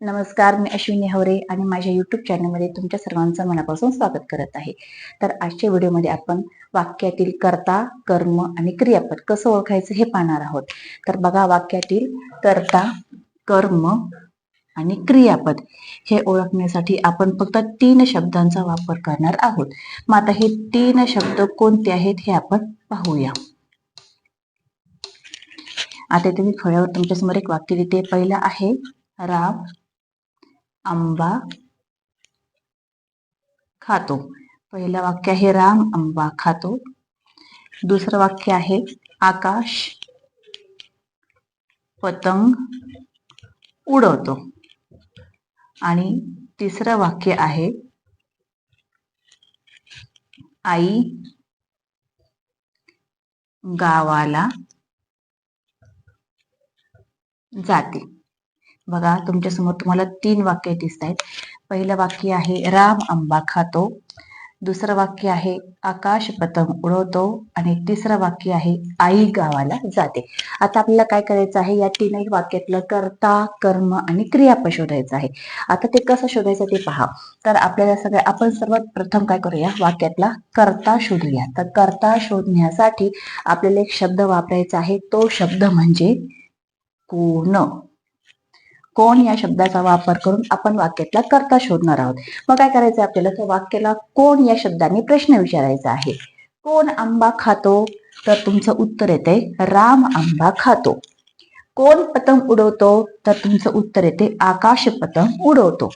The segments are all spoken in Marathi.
नमस्कार मी अश्विनी हवरे आणि माझ्या युट्यूब चॅनलमध्ये तुमच्या सर्वांचं मनापासून स्वागत करत आहे. तर आजच्या व्हिडिओमध्ये आपण वाक्यातील कर्ता कर्म आणि क्रियापद कसं ओळखायचं हे पाहणार आहोत. तर बघा वाक्यातील कर्ता कर्म आणि क्रियापद हे ओळखण्यासाठी आपण फक्त तीन शब्दांचा वापर करणार आहोत. मग आता हे तीन शब्द कोणते आहेत हे आपण पाहूया. आता तुम्ही फळ्यावर तुमच्यासमोर एक वाक्य लिहिते. पहिलं आहे राम. आंबा खातो. पहिलं वाक्य आहे राम आंबा खातो. दुसरं वाक्य आहे आकाश पतंग उडवतो. आणि तिसरं वाक्य आहे आई गावाला जाते. बघा तुमच्यासमोर तुम्हाला तीन वाक्य दिसत आहेत पहिलं वाक्य आहे राम आंबा खातो. दुसरं वाक्य आहे आकाश पतंग उडवतो. आणि तिसरं वाक्य आहे आई गावाला जाते. आता आपल्याला काय करायचं आहे या तीनही वाक्यातलं कर्ता कर्म आणि क्रियापद शोधायचं आहे. आता ते कसं शोधायचं ते पहा. तर आपल्याला सगळ्या आपण सर्वात प्रथम काय करूया वाक्यातला कर्ता शोधूया. तर कर्ता शोधण्यासाठी आपल्याला एक शब्द वापरायचा आहे तो शब्द म्हणजे कोण कोण या शब्दाचा वापर करून आपण वाक्यातला कर्ता शोधणार आहोत? मग काय करायचं आपल्याला? तर वाक्याला कोण या शब्दाने प्रश्न विचारायचा आहे? कोण आंबा खातो? तर तुमचं उत्तर येते राम आंबा खातो. कोण पतंग उडवतो? तर तुमचं उत्तर येते आकाश पतंग उडवतो.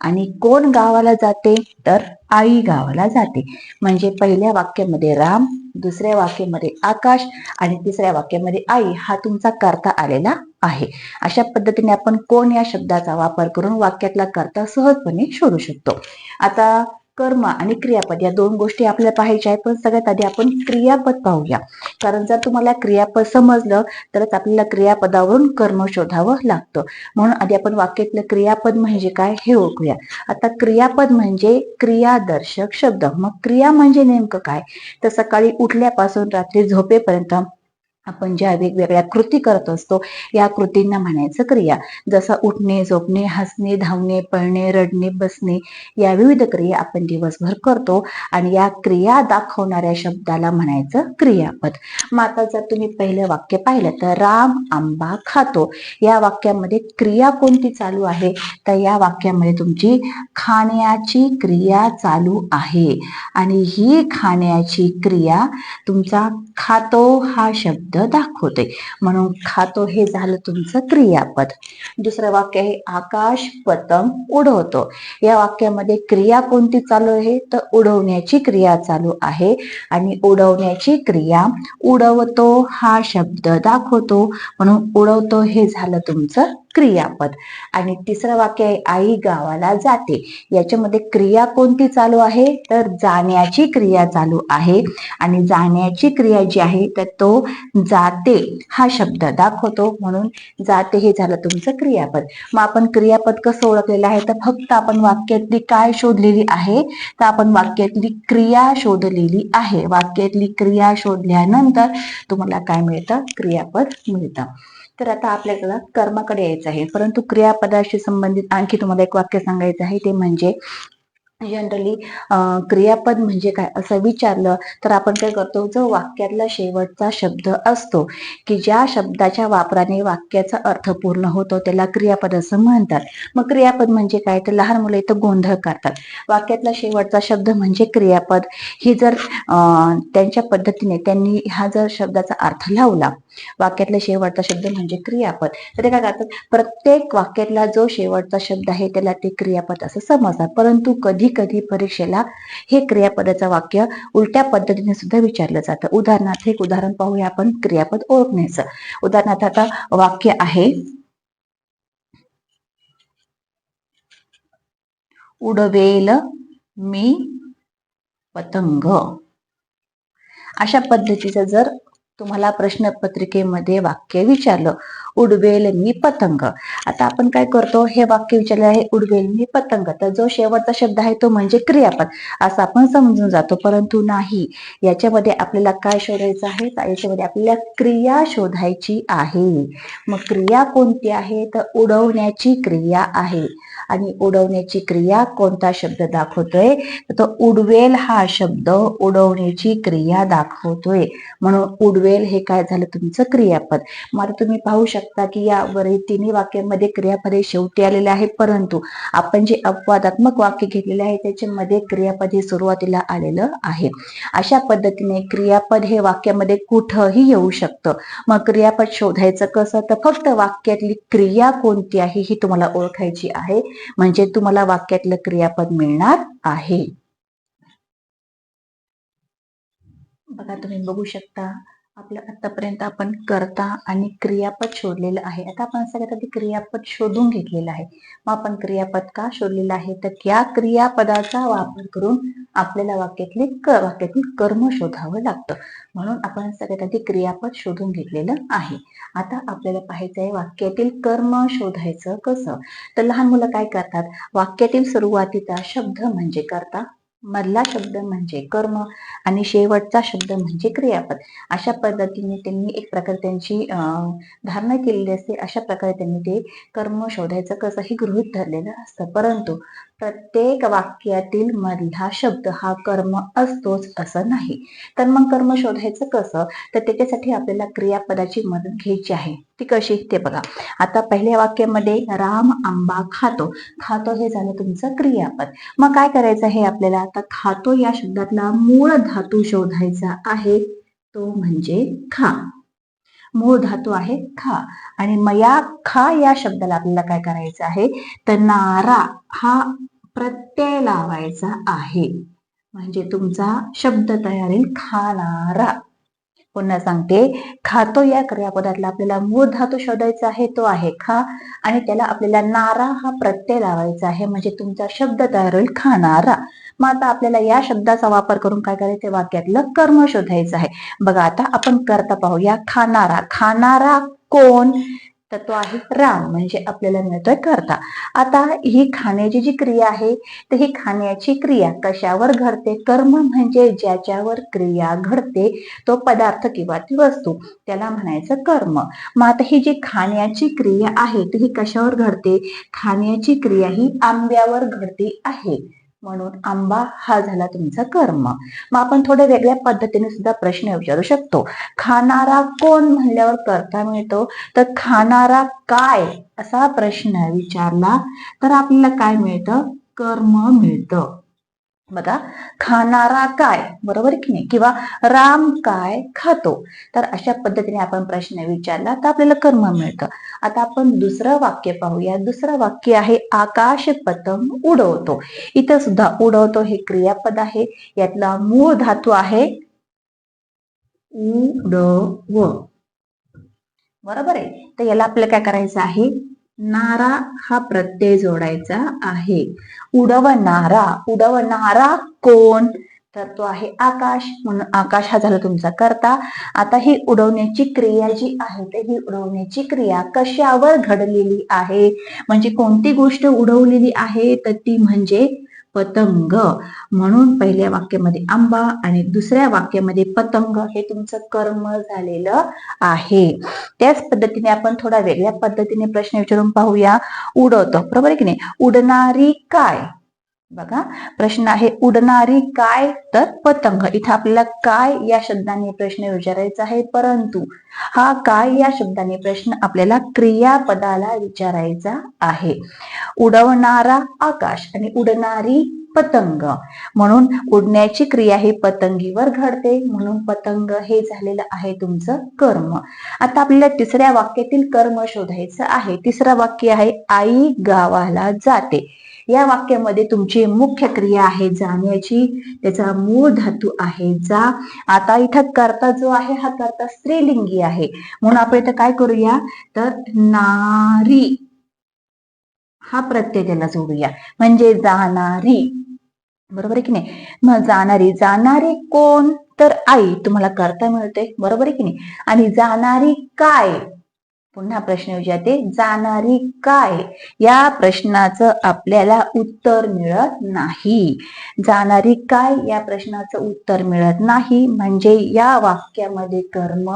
आणि कोण गावाला जाते? तर आई गावाला जाते. म्हणजे पहिल्या वाक्यामध्ये राम दुसऱ्या वाक्यामध्ये आकाश आणि तिसऱ्या वाक्यामध्ये आई हा तुमचा करता आलेला आहे. अशा पद्धतीने आपण कोण या शब्दाचा वापर करून वाक्यातला करता सहजपणे शोधू शकतो. आता कर्म आणि क्रियापद या दोन गोष्टी आपल्याला पाहायच्या आहेत. पण सगळ्यात आधी आपण क्रियापद पाहूया. कारण जर तुम्हाला क्रियापद समजलं तरच आपल्याला क्रियापदावरून कर्म शोधावं लागतं. म्हणून आधी आपण वाक्यातलं क्रियापद म्हणजे काय हे ओळखूया. आता क्रियापद म्हणजे क्रियादर्शक शब्द. मग क्रिया म्हणजे नेमकं काय? तर सकाळी उठल्यापासून रात्री झोपेपर्यंत आपण ज्या वेगवेगळ्या कृती करत असतो या कृतींना म्हणायचं क्रिया. जसं उठणे झोपणे हसणे धावणे पळणे रडणे बसणे या विविध क्रिया आपण दिवसभर करतो आणि या क्रिया दाखवणाऱ्या शब्दाला म्हणायचं क्रियापद. मग आता जर तुम्ही पहिलं वाक्य पाहिलं तर राम आंबा खातो. या वाक्यामध्ये क्रिया कोणती चालू आहे? तर या वाक्यामध्ये तुमची खाण्याची क्रिया चालू आहे. आणि ही खाण्याची क्रिया तुमचा खातो हा शब्द दाखवते म्हणून खातो हे झालं तुमचं क्रियापद. दुसरं वाक्य आहे आकाश पतंग उडवतो. या वाक्यामध्ये क्रिया कोणती चालू आहे? तर उडवण्याची क्रिया चालू आहे. आणि उडवण्याची क्रिया उडवतो हा शब्द दाखवतो. म्हणून उडवतो हे झालं तुमचं क्रियापद. आणि तिसरं वाक्य आहे आई गावाला जाते. याच्यामध्ये क्रिया कोणती चालू आहे? तर जाण्याची क्रिया चालू आहे. आणि जाण्याची क्रिया जी आहे तर तो जाते हा शब्द दाखवतो. म्हणून जाते हे झालं तुमचं क्रियापद. मग आपण क्रियापद कसं ओळखलेलं आहे? तर फक्त आपण वाक्यातली काय शोधलेली आहे? तर आपण वाक्यातली क्रिया शोधलेली आहे. वाक्यातली क्रिया शोधल्यानंतर तुम्हाला काय मिळतं? क्रियापद मिळतं. तर आता आपल्याला कर्माकडे यायचं. आहे. परंतु क्रियापदाशी संबंधित आणखी तुम्हाला एक वाक्य सांगायचं आहे. ते म्हणजे जनरली क्रियापद म्हणजे काय असं विचारलं तर आपण काय करतो? जो वाक्यातला शेवटचा शब्द असतो की ज्या शब्दाच्या वापराने वाक्याचा अर्थ पूर्ण होतो त्याला क्रियापद असं म्हणतात. मग क्रियापद म्हणजे काय? तर लहान मुलं इथं गोंधळ करतात. वाक्यातला शेवटचा शब्द म्हणजे क्रियापद. ही जर त्यांच्या पद्धतीने त्यांनी हा जर शब्दाचा अर्थ लावला वाक्यातला शेवटचा शब्द म्हणजे क्रियापद. तर ते काय करतात? प्रत्येक वाक्यातला जो शेवटचा शब्द आहे त्याला ते क्रियापद असं समजतात. परंतु कधी कधी परीक्षेला? हे क्रियापदाचं वाक्य उलट्या पद्धतीने सुद्धा विचारलं जातं. उदाहरणार्थ एक उदाहरण पाहूया आपण क्रियापद ओळखण्याचं. उदाहरणार्थ आता वाक्य आहे उडवेल मी पतंग. अशा पद्धतीचं जर तुम्हाला प्रश्नपत्रिकेमध्ये वाक्य विचारलं उडवेल मी पतंग. आता आपण काय करतो? हे वाक्य विचारले आहे उडवेल मी पतंग. तर जो शेवटचा शब्द आहे तो म्हणजे क्रियापद. असं आपण समजून जातो. परंतु नाही. याच्यामध्ये आपल्याला काय शोधायचं आहे? याच्यामध्ये आपल्याला क्रिया शोधायची आहे. मग क्रिया कोणती आहे? तर उडवण्याची क्रिया आहे. आणि उडवण्याची क्रिया कोणता शब्द दाखवतोय? तो उडवेल हा शब्द उडवण्याची क्रिया दाखवतोय. म्हणून उडवेल हे काय झालं? तुमचं क्रियापद. मग तुम्ही पाहू शकता की यावरील तिन्ही वाक्यांमध्ये क्रियापदे शेवटी आलेले आहे परंतु आपण जे अपवादात्मक वाक्य घेतलेले आहे त्याच्यामध्ये क्रियापद हे सुरुवातीला आलेलं आहे. अशा पद्धतीने क्रियापद हे वाक्यामध्ये कुठंही येऊ शकतं. मग क्रियापद शोधायचं कसं? तर फक्त वाक्यातली क्रिया कोणती आहे ही तुम्हाला ओळखायची आहे. म्हणजे तुम्हाला वाक्यातलं क्रियापद मिळणार आहे. बघा तुम्ही बघू शकता. आपलं आतापर्यंत आपण करता आणि क्रियापद शोधलेलं आहे. आता आपण सगळ्यात आधी क्रियापद शोधून घेतलेलं आहे. मग आपण क्रियापद का शोधलेलं आहे? तर या क्रियापदाचा वापर करून आपल्याला वाक्यातले क वाक्यातील कर्म शोधावं लागतं. म्हणून आपण सगळ्यात आधी क्रियापद शोधून घेतलेलं आहे. आता आपल्याला पाहायचं आहे वाक्यातील कर्म शोधायचं कसं? तर लहान मुलं काय करतात? वाक्यातील सुरुवातीचा शब्द म्हणजे करता. मधला शब्द म्हणजे कर्म आणि शेवटचा शब्द म्हणजे क्रियापद. अशा पद्धतीने त्यांनी एक प्रकारे त्यांची धारणा केलेली असते. अशा प्रकारे त्यांनी ते कर्म शोधायचं कसंही गृहित धरलेलं असतं. परंतु प्रत्येक वाक्यातील मधला शब्द हा कर्म असतोच असं नाही. तर मग कर्म शोधायचं कसं? तर त्याच्यासाठी आपल्याला क्रियापदाची मदत घ्यायची आहे. ती कशी? ते बघा. आता पहिल्या वाक्यामध्ये राम आंबा खातो. खातो हे झालं तुमचं क्रियापद. मग काय करायचं आहे आपल्याला? आता खातो या शब्दातला मूळ धातू शोधायचा आहे. तो म्हणजे खा. मूळ धातू आहे खा. आणि मया खा या शब्दाला आपल्याला काय करायचं आहे? तर नारा हा प्रत्यय लावायचा आहे. म्हणजे तुमचा शब्द तयार येईल खाणारा. पुन्हा सांगते खातो या क्रियापदातला आपल्याला मूळ धातू शोधायचा आहे तो आहे खा. आणि त्याला आपल्याला नारा हा प्रत्यय लावायचा आहे म्हणजे तुमचा शब्द तयार होईल खाणारा. मग आता आपल्याला या शब्दाचा वापर करून काय करायचं वाक्यातलं कर्म शोधायचं आहे. बघा आता आपण करता पाहूया खाणारा. खाणारा कोण? तर तो आहे राम म्हणजे आपल्याला मिळतोय करता. आता ही खाण्याची जी क्रिया आहे तर ही खाण्याची क्रिया कशावर घडते? कर्म म्हणजे ज्याच्यावर क्रिया घडते तो पदार्थ किंवा ती वस्तू. त्याला म्हणायचं कर्म. मग आता ही जी खाण्याची क्रिया आहे ती ही कशावर घडते? खाण्याची क्रिया ही आंब्यावर घडते आहे. म्हणून आंबा हा झाला तुमचा कर्म. मग आपण थोड्या वेगळ्या पद्धतीने सुद्धा प्रश्न विचारू शकतो. खाणारा कोण म्हणल्यावर करता मिळतो? तर खाणारा काय? असा प्रश्न विचारला तर आपल्याला काय मिळतं? कर्म मिळतं. बघा खाणारा काय? बरोबर की नाही? किंवा राम काय खातो? तर अशा पद्धतीने आपण प्रश्न विचारला तर आपल्याला कर्म मिळतं. आता आपण दुसरं वाक्य पाहूया. दुसरं वाक्य आहे आकाश पतंग उडवतो. इथं सुद्धा उडवतो हे क्रियापद आहे. यातला मूळ धातू आहे उडव. बरोबर आहे? तर याला आपल्याला काय करायचं आहे? नारा हा प्रत्यय जोडायचा आहे. उडवणारा उडवणारा कोण? तर तो आहे आकाश. म्हणून आकाश हा झाला तुमचा करता. आता ही उडवण्याची क्रिया जी आहे तर ही उडवण्याची क्रिया कशावर घडलेली आहे? म्हणजे कोणती गोष्ट उडवलेली आहे? तर ती म्हणजे पतंग. म्हणून पहिल्या वाक्यामध्ये आंबा आणि दुसऱ्या वाक्यामध्ये पतंग हे तुमचं कर्म झालेलं आहे. त्याच पद्धतीने आपण थोडा वेगळ्या पद्धतीने प्रश्न विचारून पाहूया. उडवतो. बरोबर आहे की नाही? उडणारी काय? बघा प्रश्न आहे उडणारी काय तर पतंग? इथं आपल्याला काय या शब्दाने प्रश्न विचारायचा आहे? परंतु हा काय या शब्दाने प्रश्न आपल्याला क्रियापदाला विचारायचा आहे. उडवणारा आकाश आणि उडणारी पतंग. म्हणून उडण्याची क्रिया ही पतंगीवर घडते. म्हणून पतंग हे झालेलं आहे तुमचं कर्म. आता आपल्याला तिसऱ्या वाक्यातील कर्म शोधायचं आहे. तिसरं वाक्य आहे आई गावाला जाते. या वाक्यामध्ये तुमची मुख्य क्रिया आहे जाण्याची. त्याचा मूळ धातू आहे जा. आता इथं करता जो आहे हा करता स्त्रीलिंगी आहे. म्हणून आपण इथं काय करूया? तर नारी. हा प्रत्यय त्याला जोडूया. म्हणजे जाणारी. बरोबर आहे की नाही? मग जाणारी जाणारी कोण? तर आई तुम्हाला करता मिळते. बरोबर आहे की नाही? आणि जाणारी काय? पुन्हा प्रश्न विचारते. जाणारी काय? या प्रश्नाचं आपल्याला उत्तर मिळत नाही. जाणारी काय? या प्रश्नाचं उत्तर मिळत नाही. म्हणजे या वाक्यामध्ये कर्म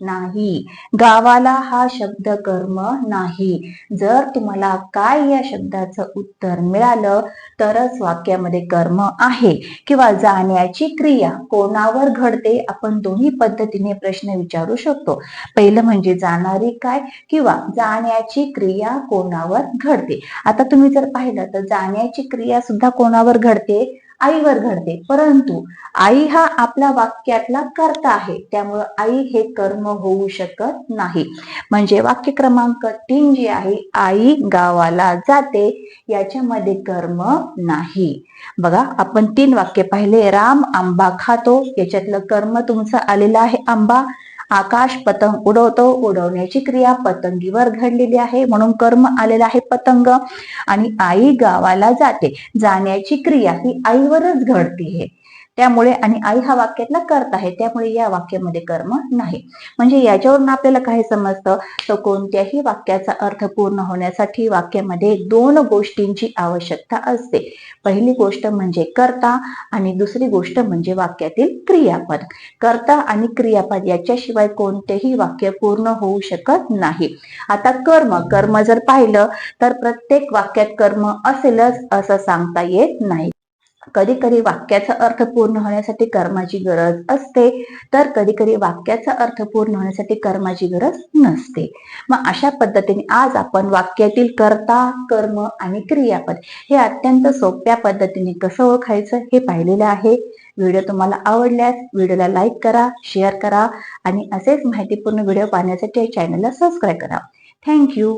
नाही. गावाला हा शब्द कर्म नाही. जर तुम्हाला काय या शब्दाचं उत्तर मिळालं तरच वाक्यामध्ये कर्म आहे किंवा जाण्याची क्रिया कोणावर घडते आपण दोन्ही पद्धतीने प्रश्न विचारू शकतो. पहिलं म्हणजे जाणारी काय किंवा जाण्याची क्रिया कोणावर घडते? आता तुम्ही जर पाहिलं तर जाण्याची क्रिया सुद्धा कोणावर घडते? आईवर घडते. परंतु आई हा आपल्या वाक्यातला कर्ता आहे. त्यामुळं आई हे कर्म होऊ शकत नाही. म्हणजे वाक्य क्रमांक तीन जे आहे आई गावाला जाते याच्यामध्ये कर्म नाही. बघा आपण तीन वाक्य पाहिले. राम आंबा खातो. याच्यातलं कर्म तुमचं आलेलं आहे आंबा. आकाश पतंग उडवतो. उडवण्याची क्रिया पतंगीवर घडलेली आहे. म्हणून कर्म आलेला आहे पतंग. आणि आई गावाला जाते. जाण्याची क्रिया ही आईवरच घडते आहे त्यामुळे आणि आई हा वाक्यातला करत आहे त्यामुळे या वाक्यामध्ये कर्म नाही. म्हणजे याच्यावरून आपल्याला काय समजतं? तर कोणत्याही वाक्याचा अर्थ पूर्ण होण्यासाठी वाक्यामध्ये दोन गोष्टींची आवश्यकता असते. पहिली गोष्ट म्हणजे कर्ता आणि दुसरी गोष्ट म्हणजे वाक्यातील क्रियापद. कर्ता आणि क्रियापद याच्याशिवाय कोणतेही वाक्य पूर्ण होऊ शकत नाही. आता कर्म कर्म जर पाहिलं तर प्रत्येक वाक्यात कर्म असेलच असं सांगता येत नाही. कधी कधी वाक्याचा अर्थ पूर्ण होण्यासाठी कर्माची गरज असते. तर कधी कधी वाक्याचा अर्थ पूर्ण होण्यासाठी कर्माची गरज नसते. मग अशा पद्धतीने आज आपण वाक्यातील कर्ता कर्म आणि क्रियापद हे अत्यंत सोप्या पद्धतीने कसं ओळखायचं हे पाहिलेलं आहे. व्हिडिओ तुम्हाला आवडल्यास व्हिडिओला लाईक करा शेअर करा आणि असेच माहितीपूर्ण व्हिडिओ पाहण्यासाठी चॅनलला सबस्क्राईब करा. थँक्यू